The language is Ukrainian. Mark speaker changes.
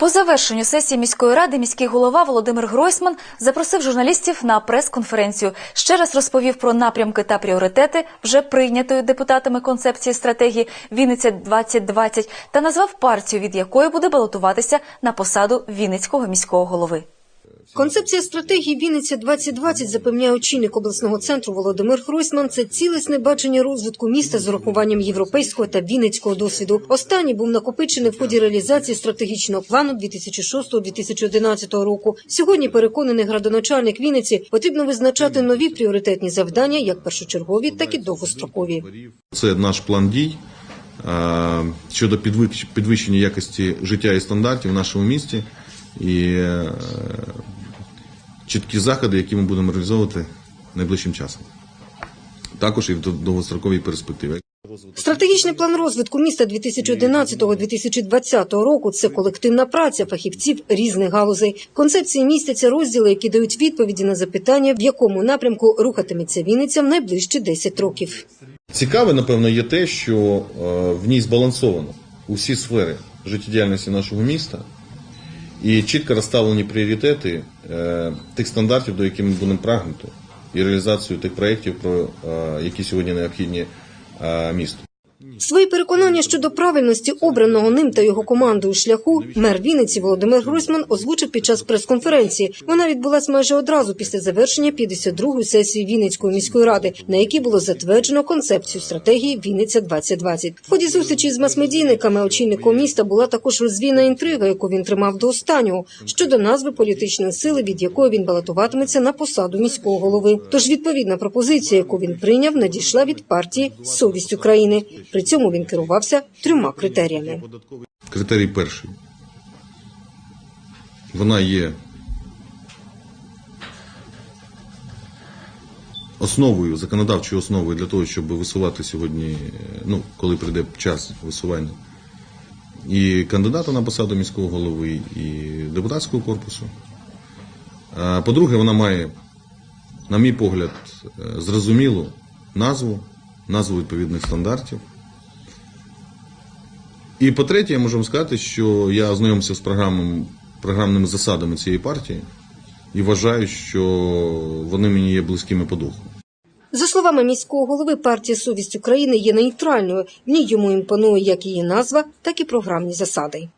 Speaker 1: По завершенню сесії міської ради міський голова Володимир Гройсман запросив журналістів на прес-конференцію. Ще раз розповів про напрямки та пріоритети вже прийнятої депутатами концепції стратегії Вінниця 2020 та назвав партію, від якої буде балотуватися на посаду Вінницького міського голови.
Speaker 2: Концепція стратегії Вінниця 2020 запевняє очільник обласного центру Володимир Хройсман. Це цілісне бачення розвитку міста з урахуванням європейського та вінницького досвіду. Останній був накопичений в ході реалізації стратегічного плану 2006-2011 року. Сьогодні переконаний градоначальник Вінниці потрібно визначати нові пріоритетні завдання, як першочергові, так і довгострокові.
Speaker 3: Це наш план дій щодо підвищ- підвищення якості життя і стандартів в нашому місті і е, чіткі заходи, які ми будемо реалізовувати найближчим часом. Також і в довгостроковій перспективі.
Speaker 2: Стратегічний план розвитку міста 2011-2020 року це колективна праця фахівців різних галузей. В концепції містяться розділи, які дають відповіді на запитання, в якому напрямку рухатиметься Вінниця в найближчі 10 років.
Speaker 3: Цікаве, напевно, є те, що е, в ній збалансовано усі сфери життєдіяльності нашого міста і чітко розставлені пріоритети е, тих стандартів, до яких ми будемо прагнути, і реалізацію тих проєктів, про, е, які сьогодні необхідні е, місту.
Speaker 2: Свої переконання щодо правильності обраного ним та його командою шляху мер Вінниці Володимир Гройсман озвучив під час прес-конференції. Вона відбулася майже одразу після завершення 52-ї сесії Вінницької міської ради, на якій було затверджено концепцію стратегії Вінниця 2020 В ході зустрічі з масмедійниками очільником міста була також розвійна інтрига, яку він тримав до останнього щодо назви політичної сили, від якої він балотуватиметься на посаду міського голови. Тож відповідна пропозиція, яку він прийняв, надійшла від партії Совість України. При цьому він керувався трьома критеріями.
Speaker 3: Критерій перший. Вона є основою, законодавчою основою для того, щоб висувати сьогодні, ну, коли прийде час висування, і кандидата на посаду міського голови, і депутатського корпусу. По-друге, вона має, на мій погляд, е, зрозумілу назву, назву відповідних стандартів. І по-третє, я можу вам сказати, що я ознайомився з програмами, програмними засадами цієї партії і вважаю, що вони мені є близькими по духу.
Speaker 2: За словами міського голови, партія Совість України є нейтральною. В ній йому імпонує як її назва, так і програмні засади.